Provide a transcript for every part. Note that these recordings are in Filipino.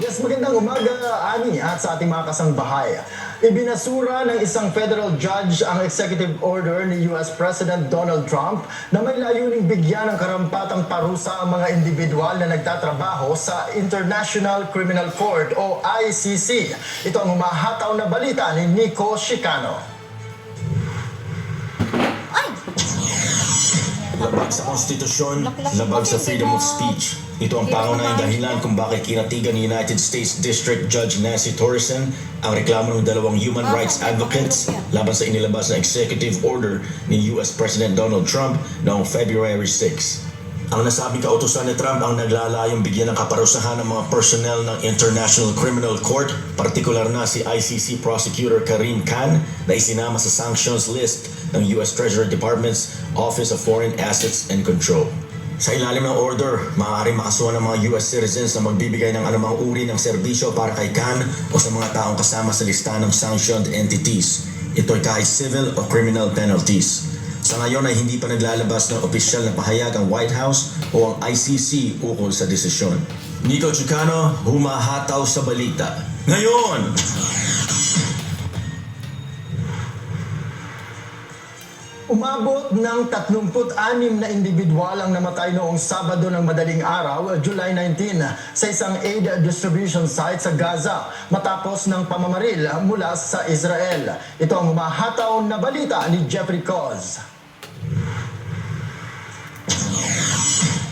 Yes, magandang umaga, Ani, at sa ating mga kasangbahay. Ibinasura ng isang federal judge ang executive order ni US President Donald Trump na may layuning bigyan ng karampatang parusa ang mga individual na nagtatrabaho sa International Criminal Court o ICC. Ito ang humahataw na balita ni Nico Chicano. Labag sa konstitusyon, labag sa freedom of speech. Ito ang pangunahing dahilan kung bakit kinatigan ni United States District Judge Nancy Torreson ang reklamo ng dalawang human rights advocates laban sa inilabas na executive order ni US President Donald Trump noong February 6. Ang nasabing kautusan ni Trump ang naglalayong bigyan ng kaparusahan ng mga personnel ng International Criminal Court, partikular na si ICC Prosecutor Karim Khan na isinama sa sanctions list ng US Treasury Department's Office of Foreign Assets and Control. Sa ilalim ng order, maaaring makasuhan ng mga US citizens na magbibigay ng anumang uri ng serbisyo para kay Khan o sa mga taong kasama sa listahan ng sanctioned entities. Ito'y kahit civil o criminal penalties. Sa ngayon ay hindi pa naglalabas ng opisyal na pahayag ang White House o ang ICC ukol sa desisyon. Nico Chicano, humahataw sa balita. Ngayon! Umabot ng 36 na individual ang namatay noong Sabado ng madaling araw, July 19, sa isang aid distribution site sa Gaza matapos ng pamamaril mula sa Israel. Ito ang humahataw na balita ni Jeffrey Coz.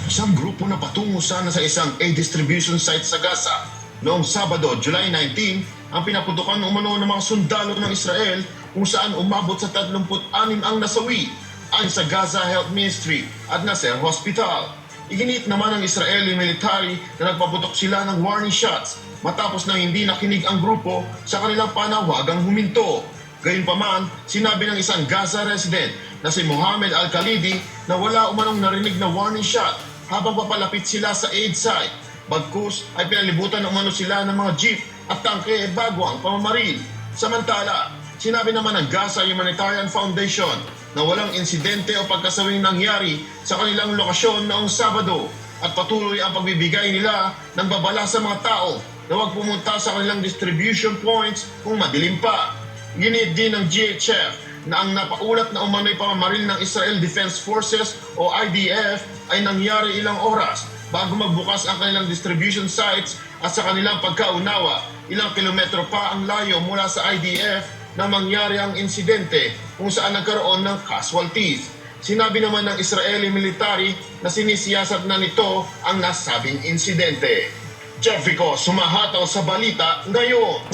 Isang grupo na patungo sana sa isang aid distribution site sa Gaza. Noong Sabado, July 19, ang pinaputukan umano ng mga sundalo ng Israel kung saan umabot sa 36 ang nasawi ayon sa Gaza Health Ministry at Nasser Hospital. Iginit naman ng Israeli military na nagpaputok sila ng warning shots matapos na hindi nakinig ang grupo sa kanilang panawagang huminto. Gayunpaman, sinabi ng isang Gaza resident na si Mohammed Al-Khalidi na wala umanong narinig na warning shot habang papalapit sila sa aid site. Bagkus ay pinalibutan umano sila ng mga jeep at tangke bago ang pamamaril. Samantala, sinabi naman ng Gaza Humanitarian Foundation na walang insidente o pagkasawing nangyari sa kanilang lokasyon noong Sabado at patuloy ang pagbibigay nila ng babala sa mga tao na huwag pumunta sa kanilang distribution points kung madilim pa. Ginit din ng GHF na ang napaulat na umano'y pamamaril ng Israel Defense Forces o IDF ay nangyari ilang oras bago magbukas ang kanilang distribution sites at sa kanilang pagkaunawa, ilang kilometro pa ang layo mula sa IDF na mangyari ang insidente kung saan nagkaroon ng casualties. Sinabi naman ng Israeli military na sinisiyasat na nito ang nasabing insidente. Jeffrey ko, sumahataw sa balita ngayon.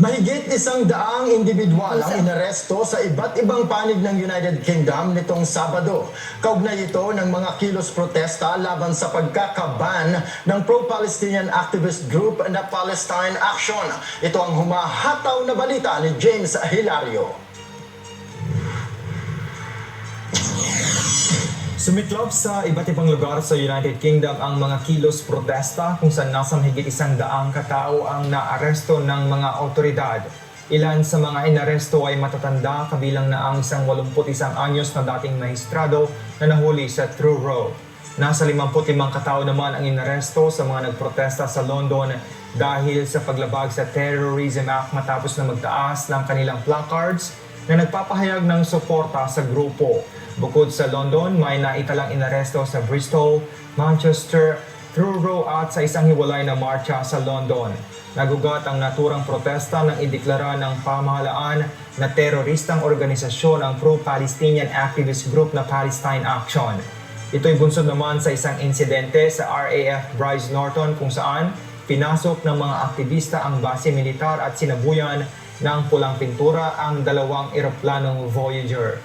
Mahigit isang daang individual ang inaresto sa iba't ibang panig ng United Kingdom nitong Sabado. Kaugnay ito ng mga kilos protesta laban sa pagkakaban ng pro-Palestinian activist group na Palestine Action. Ito ang humahataw na balita ni James Hilario. Sumiklop sa iba't ibang lugar sa United Kingdom ang mga kilos protesta kung saan nasa mahigit isang daang katao ang naaresto ng mga otoridad. Ilan sa mga inaresto ay matatanda kabilang na ang isang 81 anyos na dating maestrado na nahuli sa True Road. Nasa 55 katao naman ang inaresto sa mga nagprotesta sa London dahil sa paglabag sa Terrorism Act matapos na magtaas ng kanilang placards na nagpapahayag ng suporta sa grupo. Bukod sa London, may naitalang inaresto sa Bristol, Manchester, Truro at sa isang hiwalay na marcha sa London. Nagugat ang naturang protesta nang ideklara ng pamahalaan na teroristang organisasyon ang pro-Palestinian activist group na Palestine Action. Ito'y bunsod naman sa isang insidente sa RAF Bryce Norton kung saan pinasok ng mga aktivista ang base militar at sinabuyan ng pulang pintura ang dalawang eroplanong Voyager.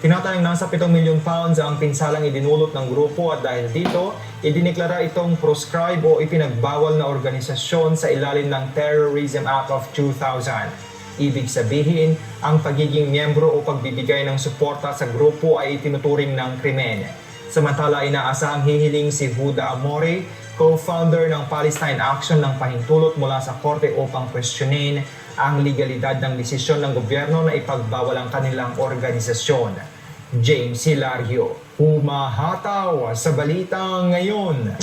Tinatayang nasa 7 milyon pounds ang pinsalang idinulot ng grupo at dahil dito, idiniklara itong proscribe o ipinagbawal na organisasyon sa ilalim ng Terrorism Act of 2000. Ibig sabihin, ang pagiging miyembro o pagbibigay ng suporta sa grupo ay itinuturing ng krimen. Samantala, inaasahang hihiling si Huda Amore, co-founder ng Palestine Action ng pahintulot mula sa korte upang questionin ang legalidad ng desisyon ng gobyerno na ipagbawal ang kanilang organisasyon. James Hilario. Humahataw sa balita ngayon.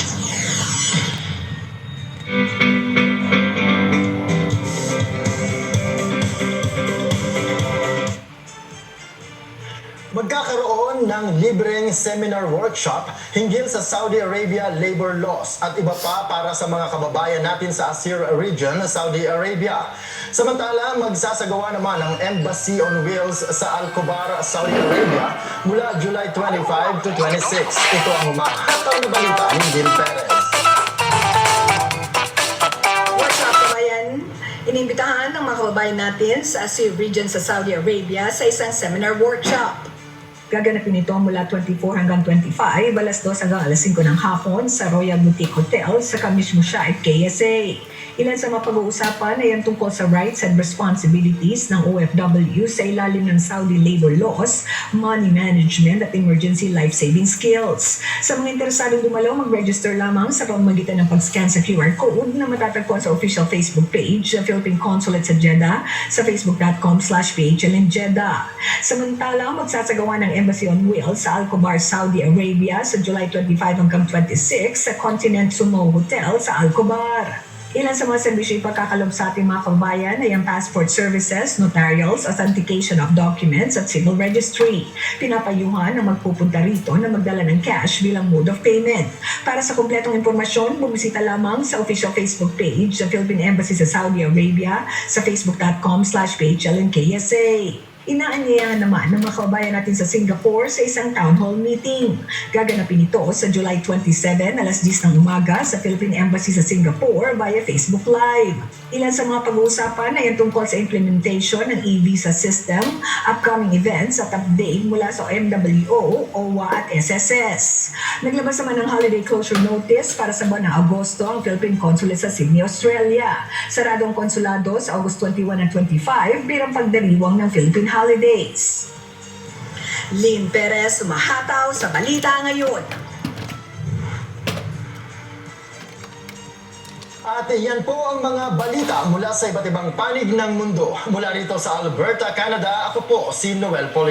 Magkakaroon ng libreng seminar workshop hinggil sa Saudi Arabia labor laws at iba pa para sa mga kababayan natin sa Asir region, Saudi Arabia. Samantala, magsasagawa naman ang Embassy on Wheels sa Al-Khobar, Saudi Arabia mula July 25 to 26. Ito ang umahataw na balita ni Jim Perez. Inimbitahan ng mga kababayan natin sa Asir Region sa Saudi Arabia sa isang seminar workshop. Gaganapin ito mula 24 hanggang 25, alas 2 hanggang alas 5 ng hapon sa Royal Boutique Hotel sa Kamis Mushaib, KSA. Ilan sa mga pag-uusapan ay ang tungkol sa rights and responsibilities ng OFW sa ilalim ng Saudi labor laws, money management at emergency life-saving skills. Sa mga interesadong dumalaw, mag-register lamang sa pamamagitan ng pag-scan sa QR code na matatagpuan sa official Facebook page ng Philippine Consulate sa Jeddah sa facebook.com slash PHL in Jeddah. Samantala, magsasagawa ng Embassy on Wheels sa Al-Khobar, Saudi Arabia sa July 25 hanggang 26 sa Continent Sumo Hotel sa Al-Khobar. Ilan sa mga serbisyo ipagkakalob sa ating mga kababayan ay ang passport services, notarials, authentication of documents at civil registry. Pinapayuhan na magpupunta rito na magdala ng cash bilang mode of payment. Para sa kumpletong impormasyon, bumisita lamang sa official Facebook page sa Philippine Embassy sa Saudi Arabia sa facebook.com slash PHLNKSA. Inaanyayahan naman ng mga kababayan natin sa Singapore sa isang town hall meeting. Gaganapin ito sa July 27, alas 10 ng umaga sa Philippine Embassy sa Singapore via Facebook Live. Ilan sa mga pag-uusapan ay tungkol sa implementation ng e-visa system, upcoming events at update mula sa MWO, OWA at SSS. Naglabas naman ng holiday closure notice para sa buwan ng Agosto ang Philippine Consulate sa Sydney, Australia. Sarado ang konsulado sa August 21 at 25 bilang pagdiriwang ng Philippine holidays. Lynn Perez sumahataw sa balita ngayon. At yan po ang mga balita mula sa iba't ibang panig ng mundo. Mula rito sa Alberta, Canada, ako po si Noel Poli.